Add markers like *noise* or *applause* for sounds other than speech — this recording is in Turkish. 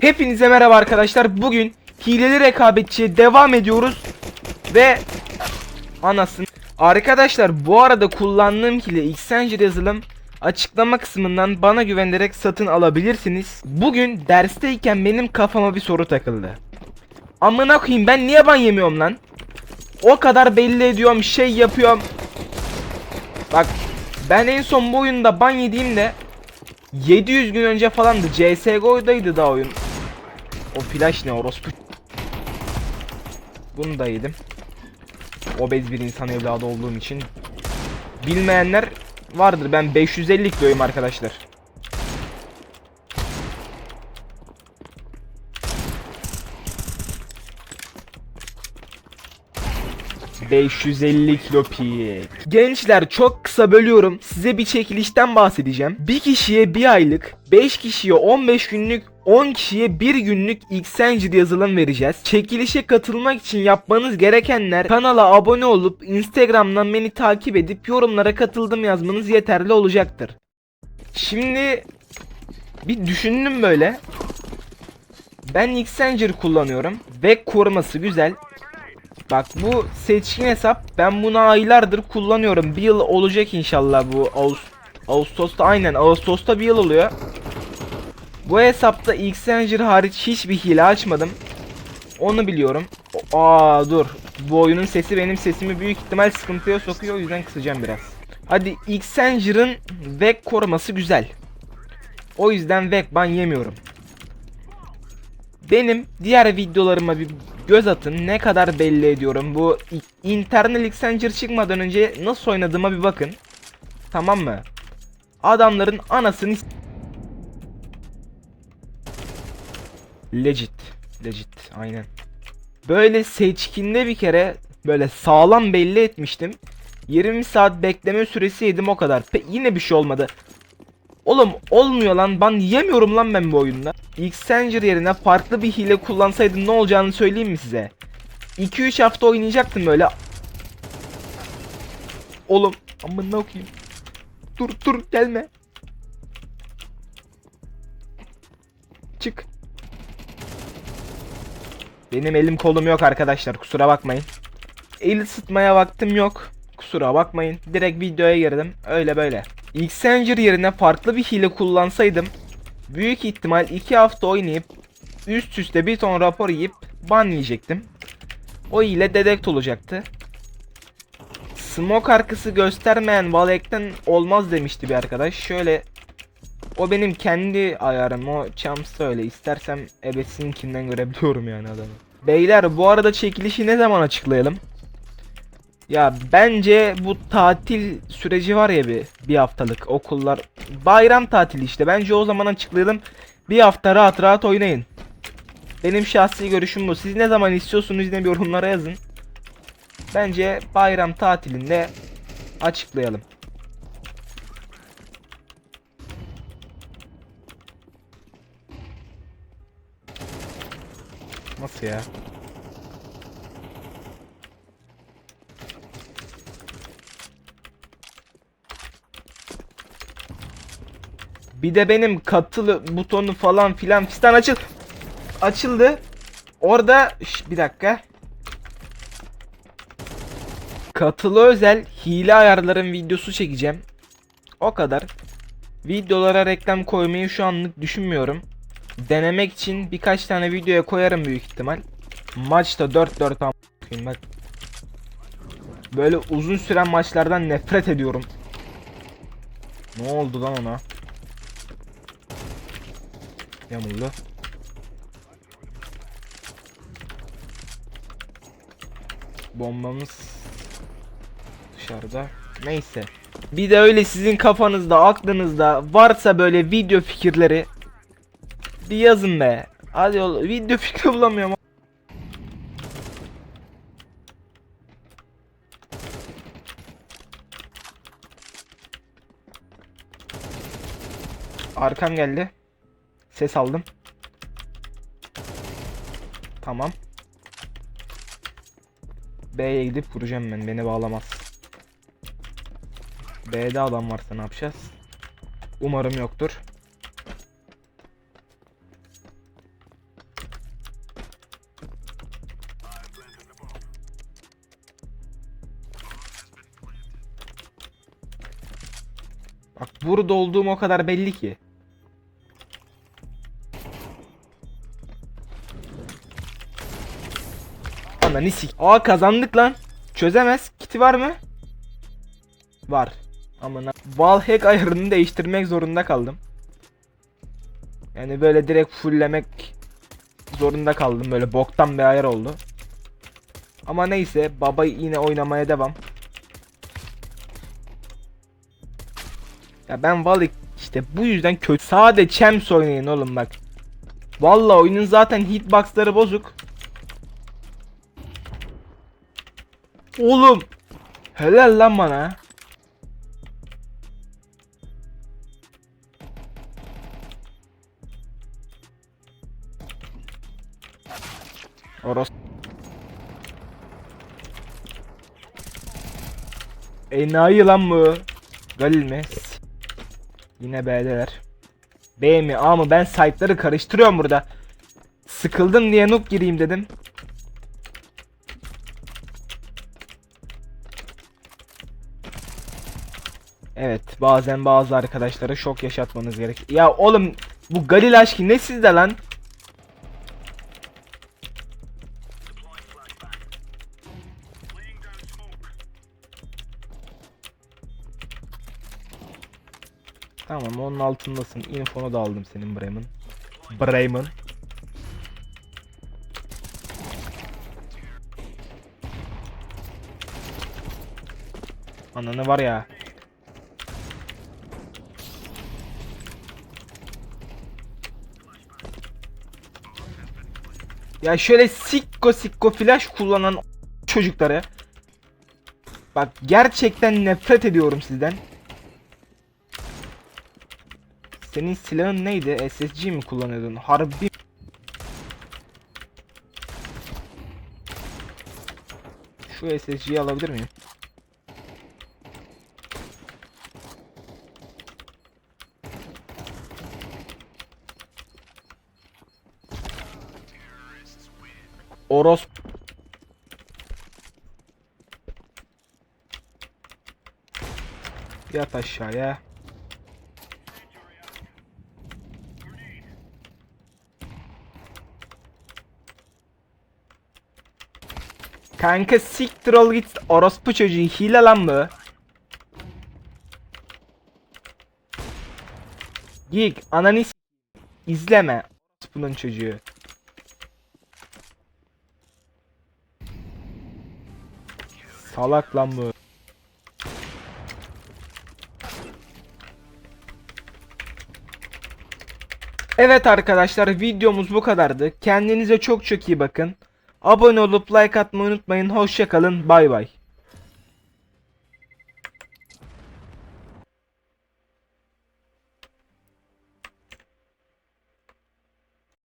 Hepinize merhaba arkadaşlar. Bugün hileli rekabetçiye devam ediyoruz. Ve anasını. Arkadaşlar bu arada kullandığım hile Xenger yazılım açıklama kısmından bana güvenerek satın alabilirsiniz. Bugün dersteyken benim kafama bir soru takıldı. Amına koyayım ben niye ban yemiyorum lan? O kadar belli ediyorum şey yapıyorum. Bak ben en son bu oyunda ban yediğimde 700 gün önce falandı. CSGO'daydı da oyun. O flash ne orospu. Bunu da yedim. Obez bir insan evladı olduğum için. Bilmeyenler vardır. Ben 550 kiloyum arkadaşlar. ...550 kilo pik. Gençler çok kısa bölüyorum. Size bir çekilişten bahsedeceğim. Bir kişiye bir aylık, 5 kişiye 15 günlük, 10 kişiye bir günlük Xenger yazılım vereceğiz. Çekilişe katılmak için yapmanız gerekenler kanala abone olup Instagram'dan beni takip edip yorumlara katıldım yazmanız yeterli olacaktır. Şimdi bir düşündüm böyle. Ben Xenger kullanıyorum ve koruması güzel. Bak bu seçkin hesap ben bunu aylardır kullanıyorum. Bir yıl olacak inşallah bu Ağustos Ağustos'ta aynen Ağustos'ta bir yıl oluyor. Bu hesapta Xenger hariç hiçbir hile açmadım. Onu biliyorum. Aa dur. Bu oyunun sesi benim sesimi büyük ihtimal sıkıntıya sokuyor o yüzden kısacağım biraz. Hadi Xenger'ın VEC koruması güzel. O yüzden VEC ban yemiyorum. Benim diğer videolarıma bir göz atın. Ne kadar belli ediyorum. Bu internal Xenger çıkmadan önce nasıl oynadığıma bir bakın. Tamam mı? Adamların anasını Legit. Legit. Aynen. Böyle seçkinde bir kere böyle sağlam belli etmiştim. 20 saat bekleme süresi yedim o kadar. Pe yine bir şey olmadı. Oğlum olmuyor lan. Ben yemiyorum lan ben bu oyunda. Xenger yerine farklı bir hile kullansaydım ne olacağını söyleyeyim mi size? 2-3 hafta oynayacaktım böyle. Oğlum amına okuyayım. Dur dur gelme. Çık. Benim elim kolum yok arkadaşlar kusura bakmayın. El ısıtmaya vaktim yok. Kusura bakmayın. Direkt videoya girdim. Öyle böyle. Xenger yerine farklı bir hile kullansaydım büyük ihtimal 2 hafta oynayıp üst üste bir ton rapor yiyip ban yiyecektim. O hile dedekt olacaktı. Smoke arkası göstermeyen Valek'ten olmaz demişti bir arkadaş. Şöyle o benim kendi ayarım. O Champs öyle. İstersem ebesinkinden görebiliyorum yani adamı. Beyler bu arada çekilişi ne zaman açıklayalım? Ya bence bu tatil süreci var ya bir, bir haftalık okullar. Bayram tatili işte. Bence o zaman açıklayalım. Bir hafta rahat rahat oynayın. Benim şahsi görüşüm bu. Siz ne zaman istiyorsunuz yine bir yorumlara yazın. Bence bayram tatilinde açıklayalım. Nasıl ya? Bir de benim katılı butonu falan filan fistan açıl açıldı. Orada Şş, bir dakika. Katılı özel hile ayarların videosu çekeceğim. O kadar. Videolara reklam koymayı şu anlık düşünmüyorum. Denemek için birkaç tane videoya koyarım büyük ihtimal. Maçta 4-4 am bak. Böyle uzun süren maçlardan nefret ediyorum. Ne oldu lan ona? Yamuldu. Bombamız dışarıda. Neyse. Bir de öyle sizin kafanızda, aklınızda varsa böyle video fikirleri bir yazın be. Hadi ol video *laughs* fikri bulamıyorum. Arkam geldi. Ses aldım. Tamam. B'ye gidip vuracağım ben. Beni bağlamaz. B'de adam varsa ne yapacağız? Umarım yoktur. Bak burada olduğum o kadar belli ki. Ananı sik. Aa kazandık lan. Çözemez. Kiti var mı? Var. Amına. Wallhack ayarını değiştirmek zorunda kaldım. Yani böyle direkt fulllemek zorunda kaldım. Böyle boktan bir ayar oldu. Ama neyse baba yine oynamaya devam. Ya ben Valik işte bu yüzden kötü. Sade Champs oynayın oğlum bak. Valla oyunun zaten hitboxları bozuk. Oğlum. Helal lan bana. Oros. Enayi lan bu. Galil mi? Yine B'deler. B mi A mı? Ben site'ları karıştırıyorum burada. Sıkıldım diye noob gireyim dedim. Evet bazen bazı arkadaşlara şok yaşatmanız gerek. Ya oğlum bu Galil aşkı ne sizde lan? Tamam onun altındasın. Infonu da aldım senin Bremen. Bremen. Ananı var ya. Ya şöyle sikko sikko flash kullanan çocukları. Bak gerçekten nefret ediyorum sizden. Senin silahın neydi? SSG mi kullanıyordun? Harbi Şu SSG'yi alabilir miyim? Oros Yat aşağıya. Kanka siktir ol git orospu çocuğu hile lan bu. Geek ananı izleme orospunun çocuğu. Salak lan bu. Evet arkadaşlar videomuz bu kadardı. Kendinize çok çok iyi bakın. Abone olup like atmayı unutmayın. Hoşçakalın. Bay bay.